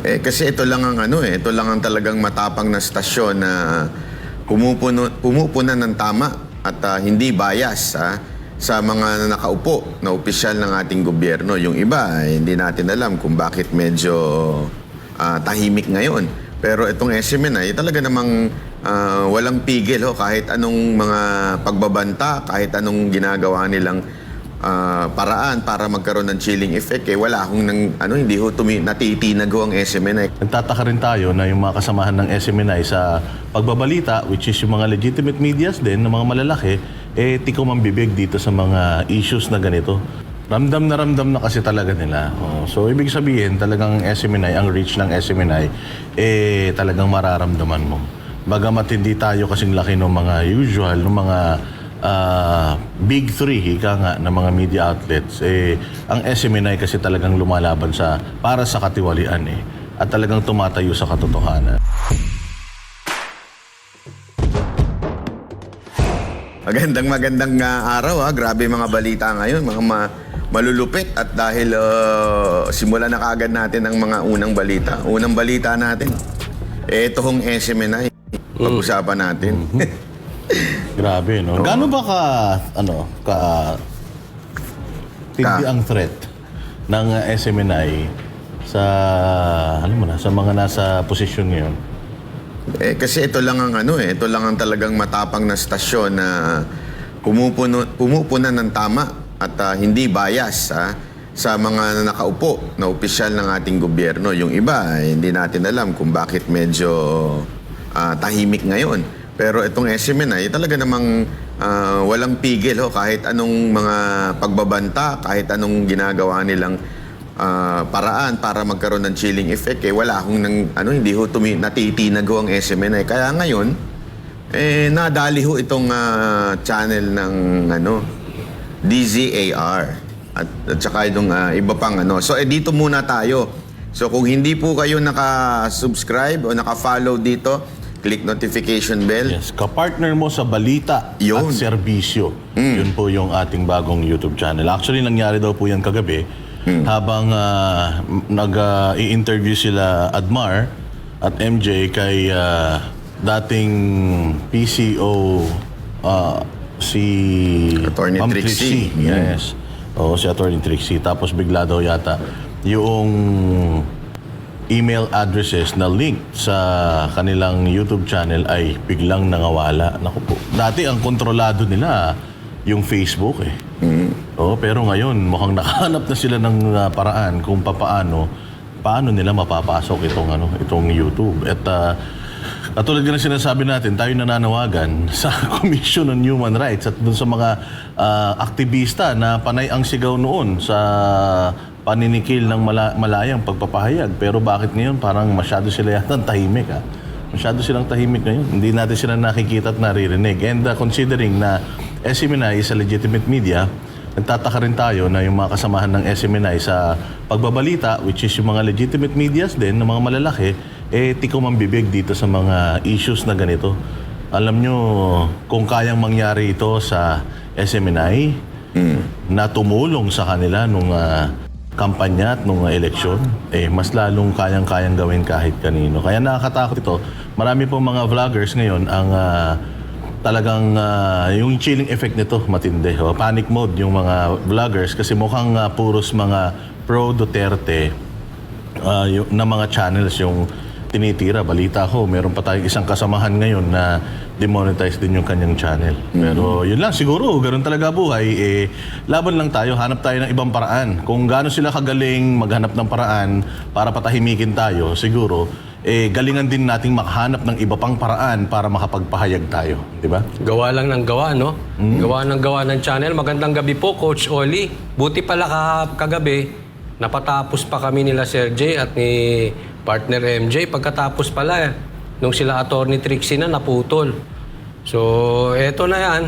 Eh, kasi ito lang ang ano eh, ito lang ang talagang matapang na stasyon na pumupuno, pumupuna ng tama at ah, hindi bias ah, sa mga nakaupo na opisyal ng ating gobyerno. Yung iba, eh, hindi natin alam kung bakit medyo ah, tahimik ngayon. Pero itong SMNI, talaga namang ah, walang pigil ho, kahit anong mga pagbabanta, kahit anong ginagawa nilang ah, paraan para magkaroon ng chilling effect eh wala akong nang ano hindi ho tumi natitinag ho ang SMNI. Nagtataka rin tayo na yung mga kasamahan ng SMNI sa pagbabalita, which is yung mga legitimate medias din, ng mga malalaki, eh tikom ang bibig dito sa mga issues na ganito. Ramdam na ramdam na kasi talaga nila. Oh, so, ibig sabihin, talagang SMNI, ang reach ng SMNI, eh talagang mararamdaman mo. Bagamat hindi tayo kasing laki ng mga usual, ng mga ah, big three, ika nga, ng mga media outlets, eh, ang SMNI kasi talagang lumalaban sa, para sa katiwalian eh. At talagang tumatayo sa katotohanan. Magandang magandang ah, araw ha. Grabe mga balita ngayon, mga ma- malulupit at dahil uh, simulan na kaagad natin ang mga unang balita. Unang balita natin. Ito hong SMNI. Pag-usapan natin. Grabe, no? Gaano ba ka, ano, ka, tindi ang threat ng SMNI sa, alam mo na, sa mga nasa posisyon ngayon? Eh, kasi ito lang ang ano eh, ito lang ang talagang matapang na stasyon na pumupuno, pumupuna ng tama at ah, hindi bias ah, sa mga nakaupo na opisyal ng ating gobyerno. Yung iba, eh, hindi natin alam kung bakit medyo ah, tahimik ngayon. Pero itong SMNI, talaga namang ah, walang pigil ho, kahit anong mga pagbabanta, kahit anong ginagawa nilang ah, paraan para magkaroon ng chilling effect eh wala akong nang ano hindi ho tumi natitinag ho ang SMNI kaya ngayon eh nadali ho itong ah, channel ng ano DZAR at, at saka itong ah, iba pang ano. So eh dito muna tayo. So kung hindi po kayo naka-subscribe o naka-follow dito click notification bell Yes, kapartner mo sa balita Yun. at serbisyo. Yun po yung ating bagong YouTube channel. Actually, nangyari daw po yan kagabi habang ah, nag-i-interview sila Admar at MJ kay ah, dating PCO ah, si Attorney Ma'am Trixie. Yes. Oo, si Attorney Trixie. Tapos bigla daw yata yung email addresses na link sa kanilang YouTube channel ay biglang nangawala. Naku po. Dati ang kontrolado nila yung Facebook eh. Oo, pero ngayon mukhang nakahanap na sila ng uh, paraan kung papaano paano nila mapapasok itong ano, itong YouTube. At uh, katulad nga ng sinasabi natin, tayo nananawagan sa Commission on Human Rights at dun sa mga uh, aktivista na panay ang sigaw noon sa paninikil ng mala- malayang pagpapahayag. Pero bakit ngayon parang masyado sila yata tahimik ha? Masyado silang tahimik ngayon. Hindi natin sila nakikita at naririnig. And uh, considering na SMNI is a legitimate media, nagtataka rin tayo na yung mga kasamahan ng SMNI sa pagbabalita, which is yung mga legitimate medias din, ng mga malalaki, eh tikom ang bibig dito sa mga issues na ganito. Alam nyo, kung kayang mangyari ito sa SMNI, na tumulong sa kanila nung ah, kampanya at nung eleksyon, eh mas lalong kayang-kayang gawin kahit kanino. Kaya nakakatakot ito. Marami pong mga vloggers ngayon ang ah, talagang ah, yung chilling effect nito matindi. O, panic mode yung mga vloggers kasi mukhang ah, puros mga pro Duterte ah, yung, na mga channels yung tinitira. Balita ko, meron pa tayong isang kasamahan ngayon na demonetize din yung kanyang channel. Pero yun lang, siguro, ganun talaga buhay. Eh, laban lang tayo, hanap tayo ng ibang paraan. Kung gaano sila kagaling maghanap ng paraan para patahimikin tayo, siguro, eh, galingan din nating makahanap ng iba pang paraan para makapagpahayag tayo. Di ba? Gawa lang ng gawa, no? Gawa ng gawa ng channel. Magandang gabi po, Coach Oli. Buti pala ka- kagabi, napatapos pa kami nila Sir J at ni partner MJ. Pagkatapos pala, nung sila attorney Trixie na, naputol. So, eto na yan.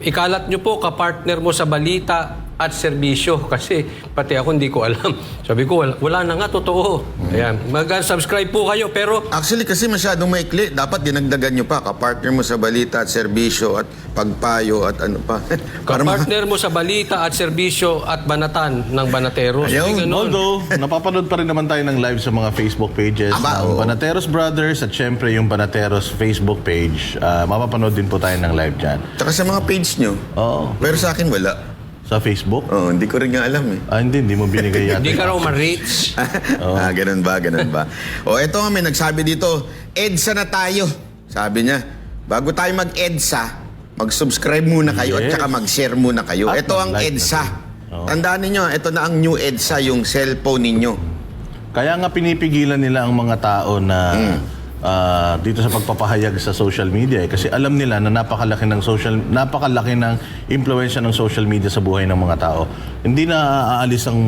Ikalat nyo po, kapartner mo sa balita at serbisyo kasi pati ako hindi ko alam. Sabi ko, wala, wala na nga, totoo. Ayan, mag-subscribe po kayo pero Actually, kasi masyadong maikli. Dapat dinagdagan nyo pa. Kapartner mo sa balita at serbisyo at pagpayo at ano pa. Para ma- Kapartner mo sa balita at serbisyo at banatan ng Banateros. Ayaw, ganun. Although, napapanood pa rin naman tayo ng live sa mga Facebook pages Aba, ng oo. Banateros Brothers at syempre yung Banateros Facebook page. Ah, mapapanood din po tayo ng live dyan. Tsaka sa mga page nyo. Oo. Pero sa akin, wala. Sa Facebook? Oh, hindi ko rin nga alam eh. Ah, hindi, hindi mo binigay yata. Hindi ka raw ma-reach. ah, ganun ba, ganun ba? o eto nga, may nagsabi dito, EDSA na tayo. Sabi niya, bago tayo mag-EDSA, mag-subscribe muna kayo Yes. at saka mag-share muna kayo. At ito ang mag-like na EDSA. din. Oo. Tandaan ninyo, ito na ang new EDSA, yung cellphone ninyo. Kaya nga pinipigilan nila ang mga tao na ah, dito sa pagpapahayag sa social media eh. kasi alam nila na napakalaki ng social napakalaki ng impluwensya ng social media sa buhay ng mga tao. Hindi na aalis ang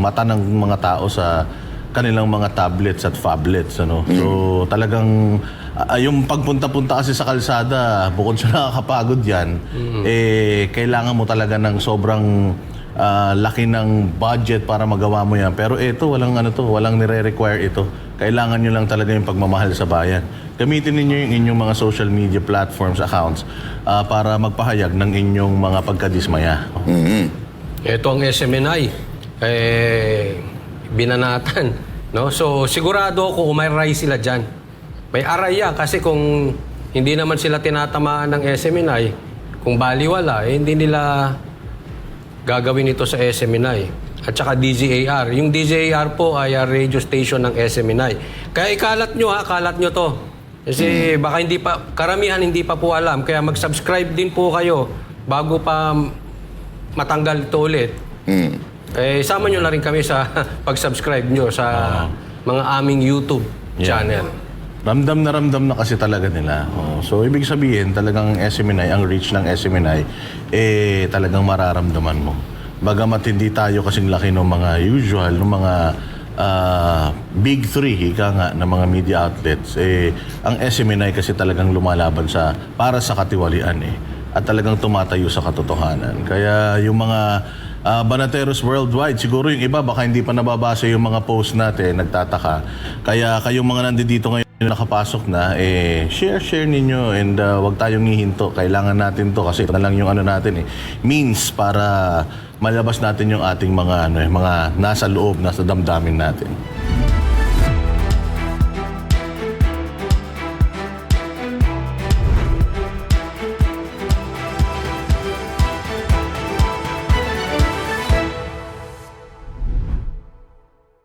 mata ng mga tao sa kanilang mga tablets at phablets ano. So talagang ah, yung pagpunta-punta kasi sa kalsada bukod sa nakakapagod 'yan eh kailangan mo talaga ng sobrang ah, laki ng budget para magawa mo yan. Pero ito, walang ano to, walang nire-require ito. Kailangan nyo lang talaga yung pagmamahal sa bayan. Gamitin ninyo yung inyong mga social media platforms, accounts, ah, para magpahayag ng inyong mga pagkadismaya. Mhm. Ito ang SMNI. Eh, binanatan. No? So, sigurado ako umaray sila dyan. May aray yan kasi kung hindi naman sila tinatamaan ng SMNI, kung baliwala, eh, hindi nila gagawin ito sa SMNI. At saka DZAR. Yung DZAR po ay ah, radio station ng SMNI. Kaya ikalat nyo ha, kalat nyo to. Kasi baka hindi pa, karamihan hindi pa po alam. Kaya mag-subscribe din po kayo bago pa matanggal ito ulit. Mm. Eh, sama nyo na rin kami sa pag-subscribe nyo sa mga aming YouTube Yeah. channel. Ramdam na ramdam na kasi talaga nila. Oh, so, ibig sabihin, talagang SMNI, ang reach ng SMNI, eh, talagang mararamdaman mo. Bagamat hindi tayo kasing laki ng mga usual, ng mga ah, big three, ika nga, ng mga media outlets, eh, ang SMNI kasi talagang lumalaban sa, para sa katiwalian eh. At talagang tumatayo sa katotohanan. Kaya yung mga Ah, Banateros Worldwide. Siguro yung iba baka hindi pa nababasa yung mga post natin, nagtataka. Kaya kayong mga nandito ngayon na nakapasok na, eh, share, share ninyo and ah, wag tayong hihinto. Kailangan natin to kasi ito na lang yung ano natin eh, means para malabas natin yung ating mga ano eh, mga nasa loob, nasa damdamin natin.